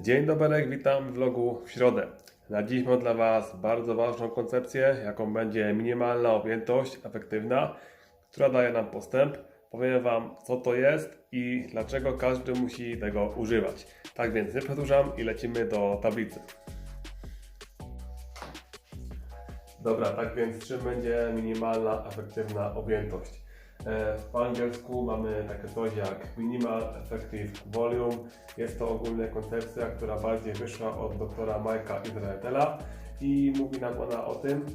Dzień dobry, witam w vlogu w środę. Na dziś mam dla Was bardzo ważną koncepcję, jaką będzie minimalna objętość efektywna, która daje nam postęp. Powiem Wam, co to jest i dlaczego każdy musi tego używać. Tak więc nie przedłużam i lecimy do tablicy. Dobra, tak więc czym będzie minimalna efektywna objętość? E, W angielsku mamy takie coś jak Minimal Effective Volume. Jest to ogólna koncepcja, która bardziej wyszła od doktora Majka Izraela i mówi nam ona o tym,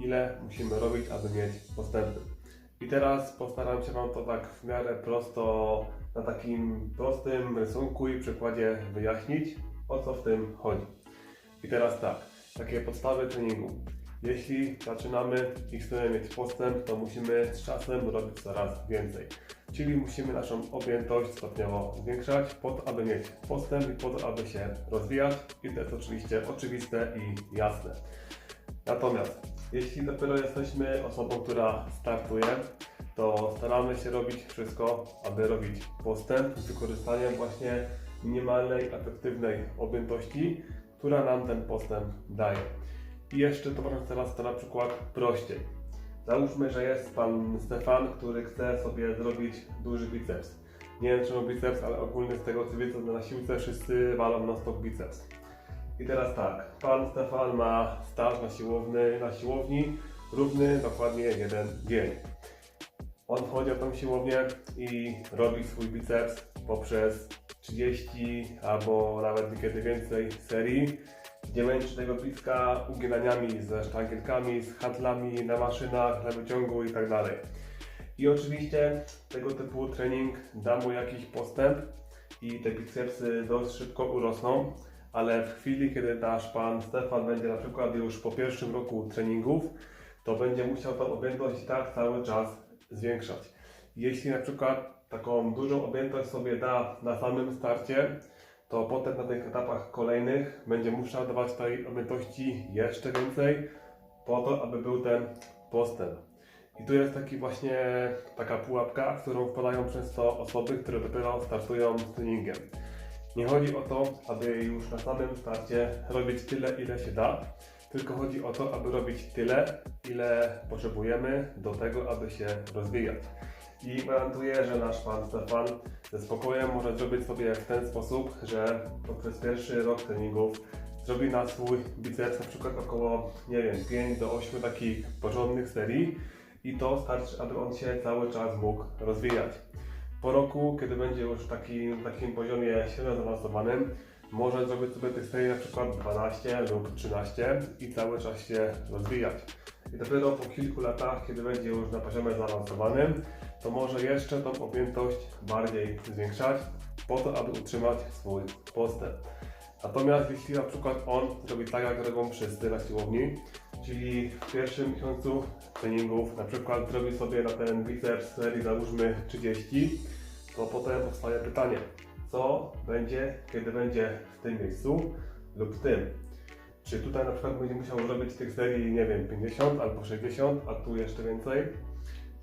ile musimy robić, aby mieć postępy. I teraz postaram się Wam to tak w miarę prosto, na takim prostym rysunku i przykładzie wyjaśnić, o co w tym chodzi. I teraz tak, takie podstawy treningu. Jeśli zaczynamy i chcemy mieć postęp, to musimy z czasem robić coraz więcej. Czyli musimy naszą objętość stopniowo zwiększać, po to, aby mieć postęp i po to, aby się rozwijać. I to jest oczywiście oczywiste i jasne. Natomiast jeśli dopiero jesteśmy osobą, która startuje, to staramy się robić wszystko, aby robić postęp z wykorzystaniem właśnie minimalnej, efektywnej objętości, która nam ten postęp daje. I jeszcze to może teraz to na przykład prościej. Załóżmy, że jest pan Stefan, który chce sobie zrobić duży biceps. Nie wiem czemu biceps, ale ogólnie z tego co widzę na siłce wszyscy walą na stop biceps. I teraz tak, pan Stefan ma staż na, siłowny, na siłowni równy dokładnie jeden dzień. On wchodzi na tą siłownię i robi swój biceps poprzez 30 albo nawet niekiedy więcej serii, gdzie męczy tego bliska uginaniami ze sztangielkami, z handlami na maszynach, na wyciągu i tak. I oczywiście tego typu trening da mu jakiś postęp i te bicepsy dość szybko urosną, ale w chwili, kiedy nasz pan Stefan będzie na przykład już po pierwszym roku treningów, to będzie musiał tą objętość i tak cały czas zwiększać. Jeśli na przykład taką dużą objętość sobie da na samym starcie, to potem na tych etapach kolejnych będzie musiał dawać tej objętości jeszcze więcej, po to, aby był ten postęp. I tu jest taki właśnie taka pułapka, w którą wpadają często osoby, które dopiero startują z treningiem. Nie chodzi o to, aby już na samym starcie robić tyle, ile się da, tylko chodzi o to, aby robić tyle, ile potrzebujemy do tego, aby się rozwijać. I gwarantuję, że nasz pan Stefan ze spokojem może zrobić sobie w ten sposób, że poprzez pierwszy rok treningów zrobi na swój biceps na przykład około, nie wiem, 5 do 8 takich porządnych serii i to starczy, aby on się cały czas mógł rozwijać. Po roku, kiedy będzie już taki, na takim poziomie średnio zaawansowanym, może zrobić sobie tych serii na przykład 12 lub 13 i cały czas się rozwijać. I dopiero po kilku latach, kiedy będzie już na poziomie zaawansowanym, to może jeszcze tą objętość bardziej zwiększać, po to, aby utrzymać swój postęp. Natomiast jeśli na przykład on zrobi tak, jak robią wszyscy na siłowni, czyli w pierwszym miesiącu treningów na przykład zrobi sobie na ten biceps serii załóżmy 30, to potem powstaje pytanie, co będzie, kiedy będzie w tym miejscu lub w tym. Czy tutaj na przykład będzie musiał zrobić tych serii, nie wiem, 50 albo 60, a tu jeszcze więcej?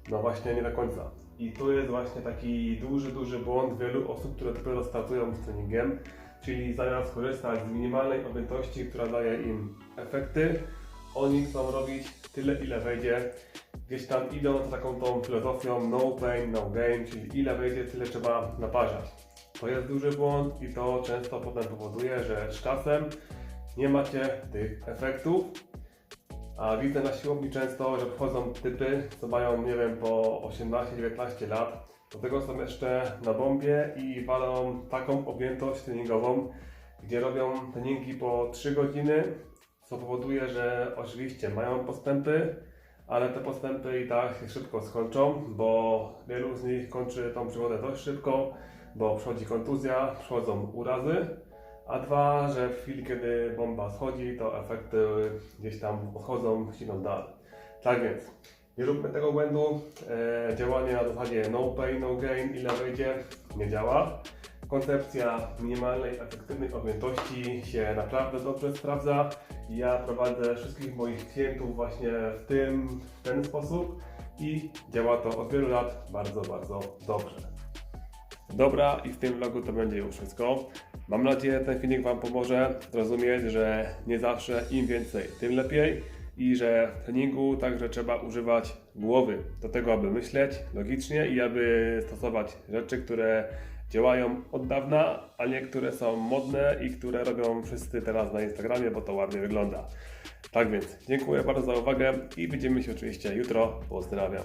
No właśnie nie do końca. I tu jest właśnie taki duży, duży błąd wielu osób, które dopiero startują z treningiem, czyli zamiast korzystać z minimalnej objętości, która daje im efekty, oni chcą robić tyle, ile wejdzie. Gdzieś tam idą z taką tą filozofią no pain, no gain, czyli ile wejdzie, tyle trzeba naparzać. To jest duży błąd i to często potem powoduje, że z czasem nie macie tych efektów, a widzę na siłowni często, że wchodzą typy, co mają, nie wiem, po 18-19 lat. Do tego są jeszcze na bombie i walą taką objętość treningową, gdzie robią treningi po 3 godziny, co powoduje, że oczywiście mają postępy, ale te postępy i tak się szybko skończą, bo wielu z nich kończy tą przygodę dość szybko, bo przychodzi kontuzja, przychodzą urazy, a dwa, że w chwili, kiedy bomba schodzi, to efekty gdzieś tam odchodzą, idą dalej. Tak więc, nie róbmy tego błędu. E, działanie na zasadzie no pain, no gain, ile wejdzie, nie działa. Koncepcja minimalnej, efektywnej objętości się naprawdę dobrze sprawdza. Ja prowadzę wszystkich moich klientów właśnie w, tym, w ten sposób i działa to od wielu lat bardzo, bardzo dobrze. Dobra, i w tym vlogu to będzie już wszystko. Mam nadzieję, że ten filmik Wam pomoże zrozumieć, że nie zawsze im więcej, tym lepiej i że w treningu także trzeba używać głowy do tego, aby myśleć logicznie i aby stosować rzeczy, które działają od dawna, a nie które są modne i które robią wszyscy teraz na Instagramie, bo to ładnie wygląda. Tak więc dziękuję bardzo za uwagę i widzimy się oczywiście jutro. Pozdrawiam.